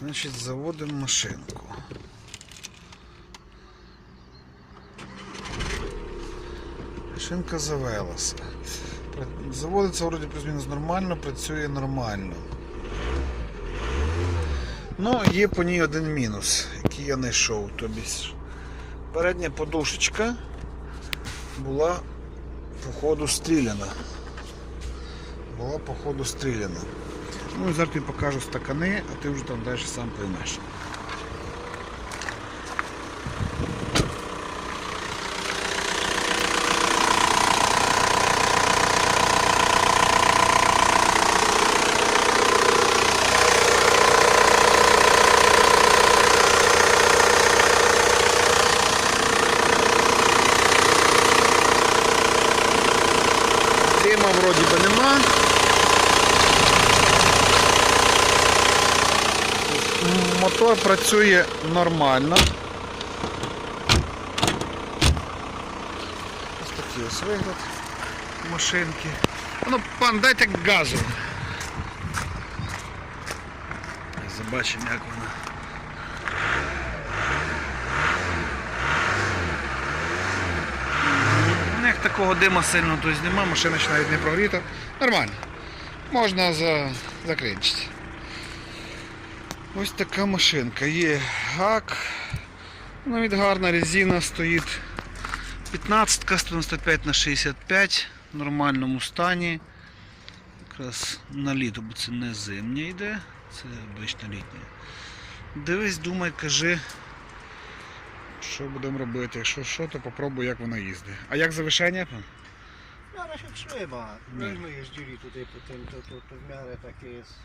Значить, заводимо машинку. Машинка завелася. Заводиться вроді плюс-мінус нормально, працює нормально. Ну, є по ній один мінус, який я знайшов. Тобі передня подушечка була по ходу стріляна. Була по ходу стріляна. Ну і зараз тобі покажу стакани, а ти вже там далі сам поймеш. Дима вроді би нема. Мотор працює нормально. Ось такий ось вигляд машинки. Ну, пан, дайте газу. Забачимо, як вона. Ну, Як такого дима сильно тут нема, машина навіть не прогріта. Нормально. Можна за... закринчити. Ось така машинка. Є гак. Навіть гарна резина стоїть. 15 195 на 65 в нормальному стані. Якраз на літо, бо це не зимня йде, це обична літня. Дивись, думай, кажи, що будемо робити. Якщо що, то попробуй, як вона їздить. А як завершення? Зараз як trzeba. Nie. Myśmy jeździli tutaj po tym, to, to, to w miarę takie jest